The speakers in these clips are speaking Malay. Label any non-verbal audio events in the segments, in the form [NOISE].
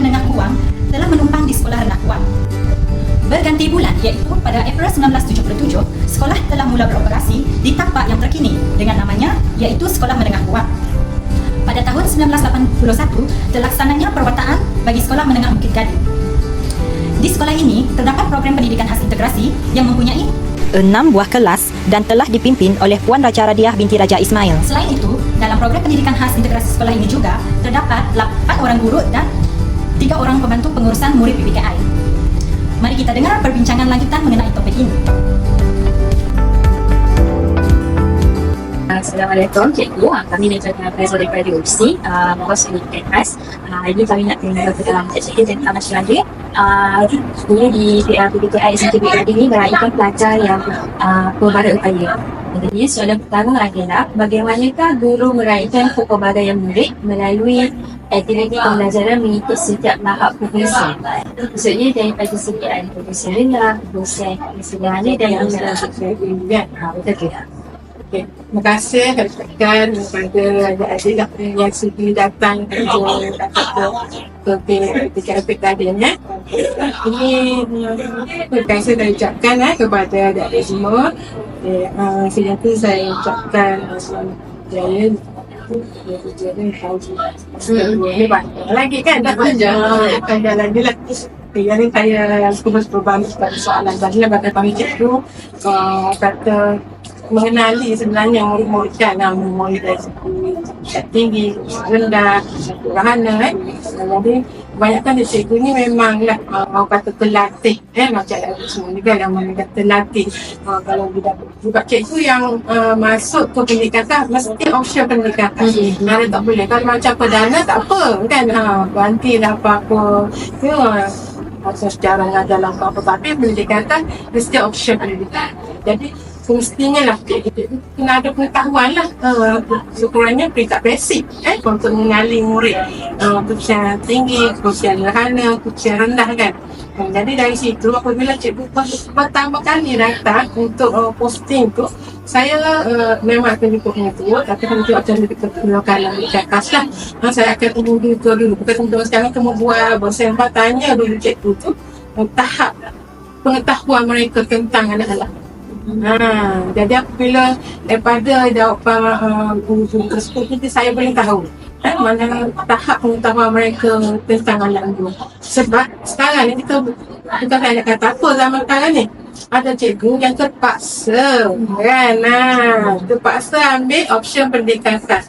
menengah Kuang telah menumpang di sekolah rendah Kuang. Berganti bulan iaitu pada April 1977, sekolah telah mula beroperasi di tapak yang terkini dengan namanya iaitu Sekolah Menengah Kuang. Pada tahun 1981, terlaksananya perwataan bagi Sekolah Menengah Bukit Gading. Di sekolah ini terdapat program pendidikan khas integrasi yang mempunyai enam buah kelas dan telah dipimpin oleh Puan Raja Radiah binti Raja Ismail. Selain itu, dalam program pendidikan khas integrasi sekolah ini juga terdapat 8 orang guru dan 3 orang pembantu pengurusan murid PPKI. Mari kita dengar perbincangan lanjutan mengenai topik ini. Assalamualaikum Cikgu, Ah, kami mencari Faizal daripada UPSI, Mokos Khas. Uh, ini kami nak tinggal ke dalam cikgu tentang masyarakat. Uh, sebenarnya di PPKI SMK BRD ini meraihkan pelajar yang uh, pelbagai upaya. Jadi soalan pertama adalah bagaimanakah guru meraihkan pelbagai murid melalui aktiviti pembelajaran mengikut setiap tahap progresi. Maksudnya daripada segi ada progresi rendah, progresi sederhana dan progresi Ya, ha, betul ke? Okay. Terima kasih ucapkan kepada adik-adik yang sudi datang ke ke ke PKP tadi ya. Ini terima kasih saya ucapkan eh, kepada adik-adik semua. Okay, uh, sejak itu saya ucapkan uh, selamat jaya ini banyak lagi kan? Tak panjang. Panjang lagi lah. Yang ni saya cuba berbalik pada soalan tadi lah kata kami cikgu uh, kata mengenali sebenarnya murid-murid kan? Uh, murid dari tinggi, rendah, sederhana eh. Jadi kebanyakan di cikgu ni memang lah uh, orang kata terlatih eh macam ada semua juga yang mereka terlatih. Uh, kalau tidak juga cikgu yang uh, masuk ke pendekatan mesti option pendekatan. Hmm. Mana tak boleh. Kalau macam perdana tak apa kan? Ha, ganti lah apa-apa. Ya, Masa sejarah dalam apa tapi pendekatan mesti option pendidikan. Jadi semestinya lah. Kita kena ada pengetahuan lah. Uh, sekurangnya peringkat basic eh untuk mengenali murid uh, kekusian tinggi, kekusian sederhana, kekusian rendah kan. Uh, jadi dari situ apabila cikgu pertama kali datang untuk uh, posting tu saya uh, memang akan ikut itu tapi nanti akan lebih keperluan lebih ke atas lah. Uh, saya akan tunggu dulu dulu. Bukan tunggu sekarang kamu buat bersembah tanya dulu cikgu tu uh, tahap pengetahuan mereka tentang anak-anak Ha, jadi apabila daripada jawapan uh, guru-guru tersebut itu saya boleh tahu eh, mana tahap pengetahuan mereka tentang anak itu. Sebab sekarang ni kita bukan saya nak kata apa zaman sekarang ni. Ada cikgu yang terpaksa kan. Nah, terpaksa ambil option pendidikan khas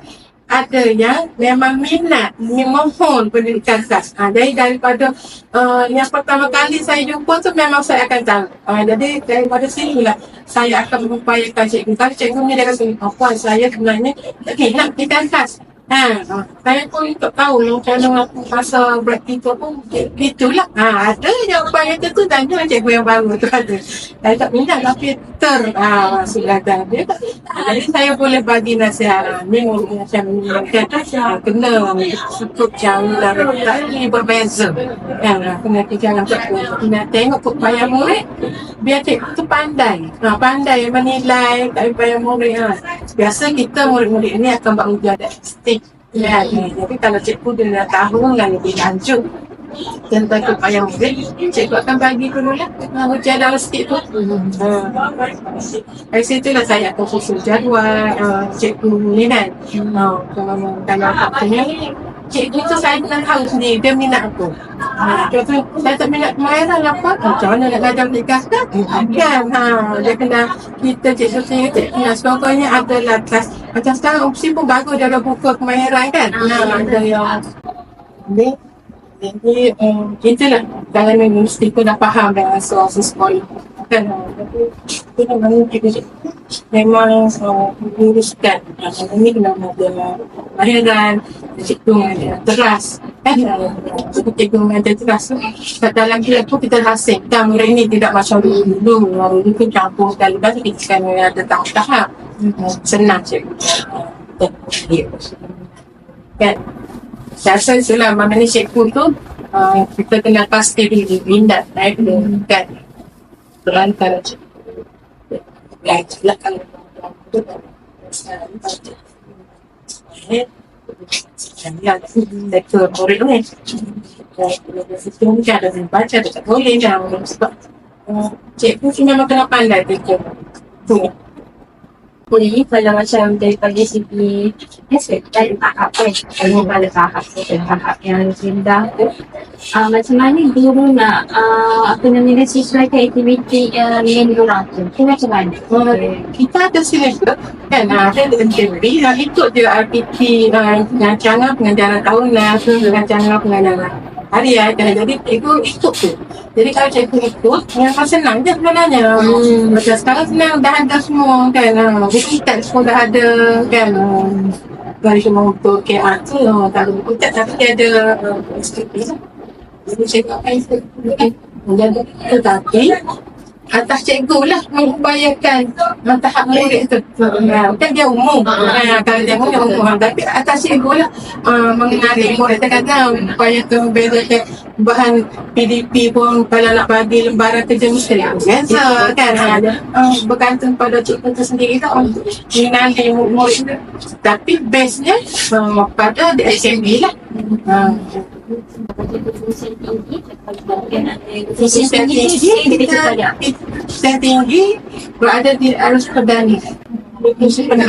ada yang memang minat, memohon pendidikan kelas. Ha, jadi daripada uh, yang pertama kali saya jumpa tu memang saya akan tahu. Ha, jadi daripada sini lah saya akan mengupayakan cikgu. Kalau cikgu ni dia kata, oh, puan saya sebenarnya okay, nak pendidikan kelas. Ha, ha, saya pun tak tahu macam mana aku rasa berat itu pun itulah. Ha, ada yang tu tanya cikgu yang baru tu ada. Saya tak minat tapi ter ha, sudah dah. Dia jadi saya boleh bagi nasihat. Ni macam ni kan kena cukup jauh dan tak ni berbeza. Ya, kena jangan kena tengok upaya murid biar cikgu tu pandai. Ha, pandai menilai tak upaya murid. Ha. Biasa kita murid-murid ni akan berujar dari stage Ya, jadi kalau cikgu dia nak tahu yang lebih lanjut tentang upaya murid, cikgu akan bagi dulu lah uh, ujian dalam sikit tu. Uh, dari situ lah saya akan susun jadual uh, cikgu ni kan. Uh, kalau kalau katanya cikgu tu saya nak tahu sendiri dia minat apa. Ha, uh, saya tak minat kemahiran apa, macam mana nak ngajar mereka kan? Kan, ha, dia kena kita cikgu saya cikgu nak contohnya adalah kelas macam sekarang opsi pun bagus dia ada buku kemahiran kan. Ha, ada yang ni jadi um, itulah dalam universiti pun dah faham dengan soal sekolah kan? Tapi itu memang kita memang uh, menguruskan uh, ini kena ada kemahiran cikgu ada teras. Kan? Seperti cikgu ada teras. Tu dalam kita pun kita rasa kita murid ini tidak macam dulu dulu. Dulu kan campur sekali kan kita sekarang ada tahap-tahap senang cikgu kan rasa itulah mana ni cikgu tu uh, kita kena pasti diri minat naik dulu kan berantar cikgu ya jelas kalau Ya, uh, cikgu tu memang kena pandai tu. Tu. Boleh kalau macam daripada segi aspek dari tahap kan kalau pada tahap tu dan tahap yang rendah tu uh, macam mana guru nak uh, apa namanya sesuaikan aktiviti dengan diorang tu tu? Macam mana? Uh, kita ada silibus kan uh, ada NTB yang ikut je RPT uh, rancangan pengajaran tahunan rancangan pengajaran harian kan jadi cikgu ikut tu. Jadi kalau cikgu ikut memang senang je sebenarnya. Hmm. macam sekarang senang dah ada semua kan? Uh, buku tak semua dah ada kan? Dari cuma untuk KR tu tak ada buku tak tapi dia ada uh, SKP lah jadi cikgu akan ikut jadi tetapi atas cikgu lah mengupayakan uh, tahap murid tu. Uh, kan dia umum. Uh, kalau dia umum dia umum. Tapi atas cikgu lah uh, mengenali murid. Kadang-kadang upayakan bezakan bahan PDP pun kalau nak bagi lembaran kerja mesti biasa kan? Uh, bergantung pada cikgu tu sendiri tu untuk mengenali murid tu. Tapi base-nya uh, pada DSMB lah. Uh, Fungsi tinggi Fungsi kita kita tinggi berada di arus perdana. Inklusi penuh.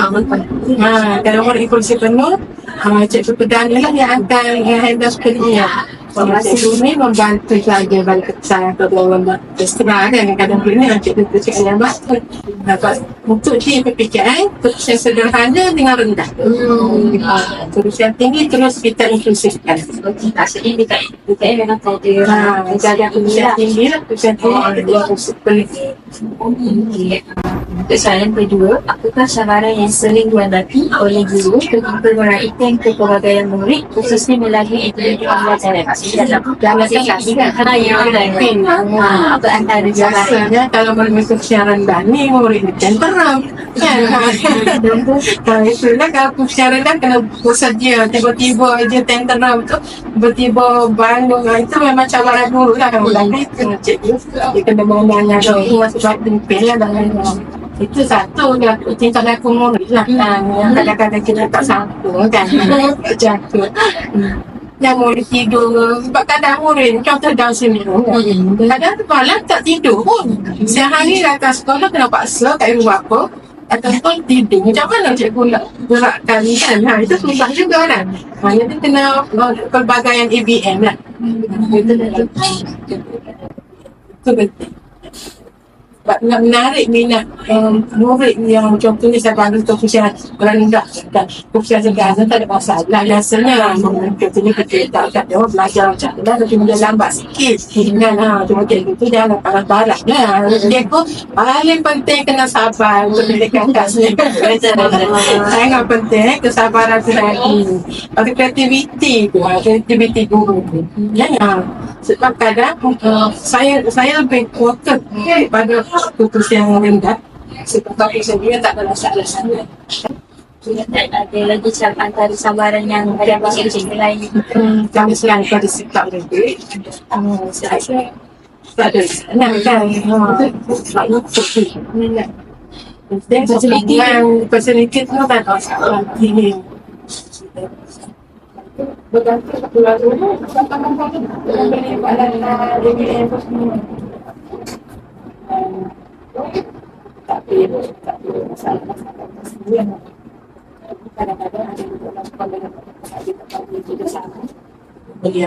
Ha, kalau orang inklusi penuh, ha, cikgu perdana lah yang akan handle sepenuhnya. Sama cikgu ni membantu saja balik ke saya ke dalam istilah kan. Kadang-kadang ni cikgu tu cikgu yang bantu. Dapat untuk di PPKI, terus yang sederhana dengan rendah. Hmm. Ha, terus yang tinggi terus kita inklusifkan. Maksudnya dekat dekat memang tak ada Ha, jaga terus yang tinggi lah, terus yang tinggi kita inklusifkan. Untuk soalan kedua, apakah cabaran yang sering dihadapi oleh guru ketika meraihkan kepelbagaian murid khususnya melalui aktiviti pembelajaran? Dalam kelas kan? Ha, ya, betul. Ha, apa antara cabaran? Kalau bermesej siaran dani murid tenteram kan? [LAUGHS] Nah itulah kalau siaran dan kena bersedia tiba-tiba dia tenteram tu tiba-tiba bangun. Itu memang cabaran dulu lah. Kan bulan ni kena cikgu dia kena aku masuk batin pil lah dan itu satu dia tingkah laku murid lah kan yang kadang-kadang kita tak sangkut kan. [LAUGHS] Tu Hmm. yang murid tidur. Sebab kadang murid contoh Down syndrome kan. kadang tu malam tak tidur pun. Sehari datang sekolah kena paksa kat ibu bapa ataupun tidur. Macam mana cikgu nak gerakkan kan? Ha, itu susah juga kan? Ha, jadi kena uh, pelbagaian ABM lah itu itu penting sebab nak menarik minat um, murid yang contohnya saya panggil tu usia rendah dan usia segala tak ada masalah biasanya contohnya kita tak ada belajar macam tu lah tapi dia lambat sikit. Kan ha, cuma kayak gitu jangan barat-barat lah dia pun paling penting kena sabar untuk mendidikan kasih [LAUGHS] sangat penting kesabaran tu lagi ada kreativiti tu ha, kreativiti guru tu. Ya ya sebab kadang uh, saya saya lebih fokus pada putus yang rendah sebab aku sendiri tak ada masalah sana Dan ada lagi cara antara sabaran yang ada cikgu-cikgu lain. Hmm, kami selain pada sikap lebih uh, saya rasa tak ada kan ha, sebab itu minat Facility Facility tu tak ada masalah Ini Bergantung pulang dulu Bagi badan DBM tu semua tapi tak ada masalah-masalah kadang-kadang ada di dalam sekolah yang ada tempat dia tidak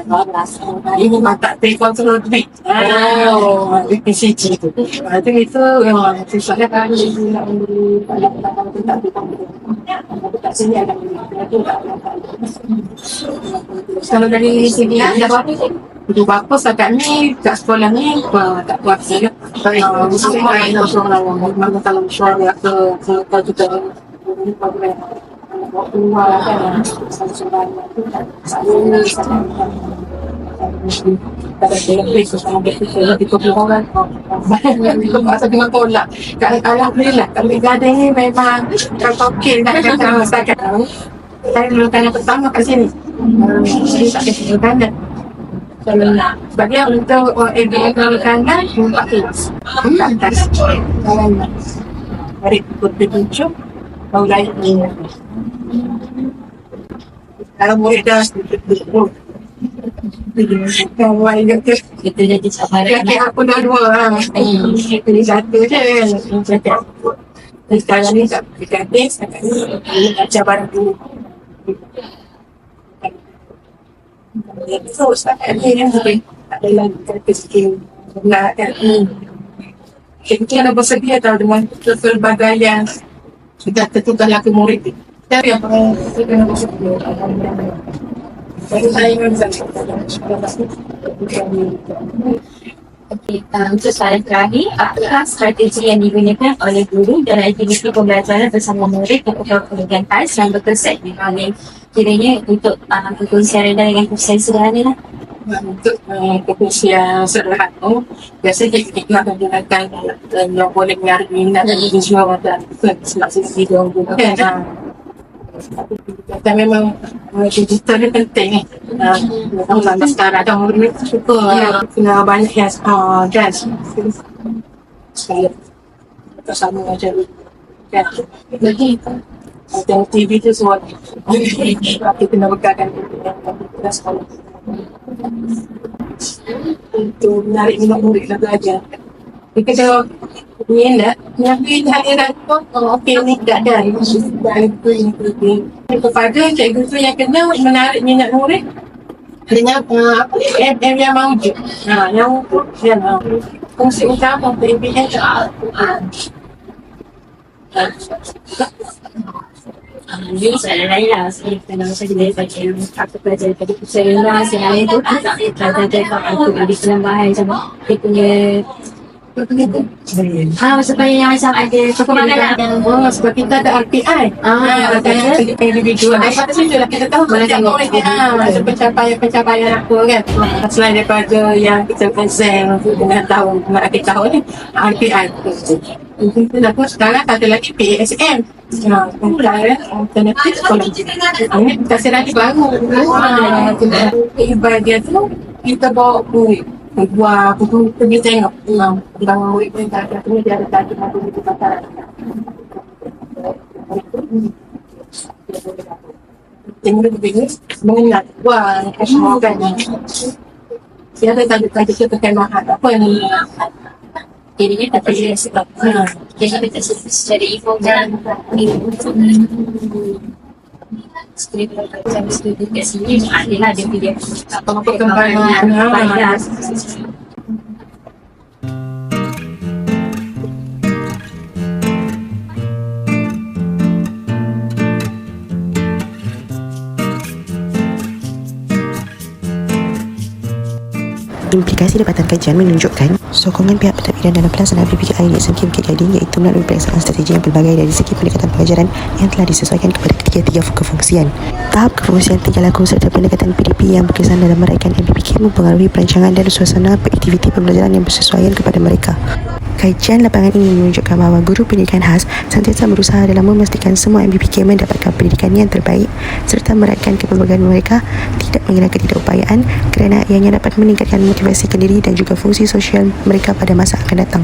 balas. Ini mata pay control duit. Oh, PCG tu. Ah, Itu itu memang susahnya kan ibu nak membeli pada tak tak sini. Itu tak Kalau dari segi ada apa? Ibu bapa setakat ni kat sekolah ni apa, tak kuat saya. Uh, semua yang orang orang mana kalau suara ke ke ke kita ini program waktu luar kan saya saya asal dengan tolak kalau alhamdulillah kami gading ni memang kalau okey nak kata masakan saya dulu tanya pertama kat sini jadi tak tanya sebab dia untuk orang dulu tanya empat kelas empat atas hari putih tujuh Kau lain ni Kalau murid dah sedikit-sedikit. Kawan ingat ke? Kita jadi sahabat Kakek aku dah dua lah. Ini satu je kan. Cakap. Dan sekarang ni tak dekat ni, sekarang ni dia baca baru. So, sekarang ni kan tak ada lagi kata skill. Nak kan. Kita kena bersedia tau dengan pelbagai yang sudah tertugaslah ke murid ni. Tapi apa kita kena bersedia. Jadi saya memang Okay, uh, untuk soalan terakhir, apakah strategi yang digunakan oleh guru dalam aktiviti pembelajaran bersama murid kepada pendidikan khas yang berkesan di mana kiranya untuk uh, kekongsian rendah dengan kekongsian sederhana lah. untuk uh, kekongsian sederhana biasanya kita akan gunakan uh, yang boleh menarik minat dan visual dan sebab video gunakan kita memang uh, digital ni penting ni. Uh, zaman sekarang ada murid suka uh, kena banyak yang uh, dance. Saya kita sama macam kan? Jadi tengok TV tu semua. Kita kena bekalkan kita sekolah untuk menarik minat murid dan belajar. Jika kalau ni nak, yang ni hadiran tu, oh, okey ni tak ada. Tak itu ini itu. Kepada cikgu tu yang kena menarik minat murid dengan uh, apa ni, MM yang mewujud. Ha, yang yang uh, fungsi utama untuk MPN tu. Um, Yung soalan lain lah, so, kita nak saya bila baca yang aku pelajar daripada pusat rendah sebenarnya tu Belajar aku ada penambahan macam dia punya tu? Ah, supaya yang macam ada perkembangan lah Oh, sebab kita ada RPI. Ah, ada betul. individu. Daripada situ lah kita tahu macam tengok. ah, macam pencapaian-pencapaian apa kan. Selain daripada yang kita present dengan tahu, kita tahu ni, RPI. Kita dah pun sekarang tak ada lagi PASM. Ha, kan, alternatif sekolah. Ini kasih lagi baru. Ha, kita hebat dia tu, kita bawa murid. Buat apa tu, pergi tengok. Ha, Bang murid ni tak ada, ni dia ada tadi, aku di pasar. Tengok dia begini, mengenal. Wah, semua kan. Dia ada tadi-tadi kita kemahan. Apa yang ni? Jadinya tak boleh sebab Ha. Jadi kita secara informal Sekolah macam studi kat sini Ada lah dia punya Apa perkembangan. Ha. Banyak Implikasi dapatan kajian menunjukkan sokongan pihak pentadbiran dalam pelaksanaan PPKI di SMK Bukit Gading iaitu melalui pelaksanaan strategi yang pelbagai dari segi pendekatan pengajaran yang telah disesuaikan kepada ketiga-tiga kefungsian. Tahap kefungsian tingkah laku serta pendekatan PDP yang berkesan dalam meraikan MPPK mempengaruhi perancangan dan suasana aktiviti pembelajaran yang bersesuaian kepada mereka. Kajian lapangan ini menunjukkan bahawa guru pendidikan khas sentiasa berusaha dalam memastikan semua MPPK mendapatkan pendidikan yang terbaik serta meraihkan kepelbagaian mereka tidak mengira ketidakupayaan kerana ianya dapat meningkatkan motivasi kendiri dan juga fungsi sosial mereka pada masa akan datang.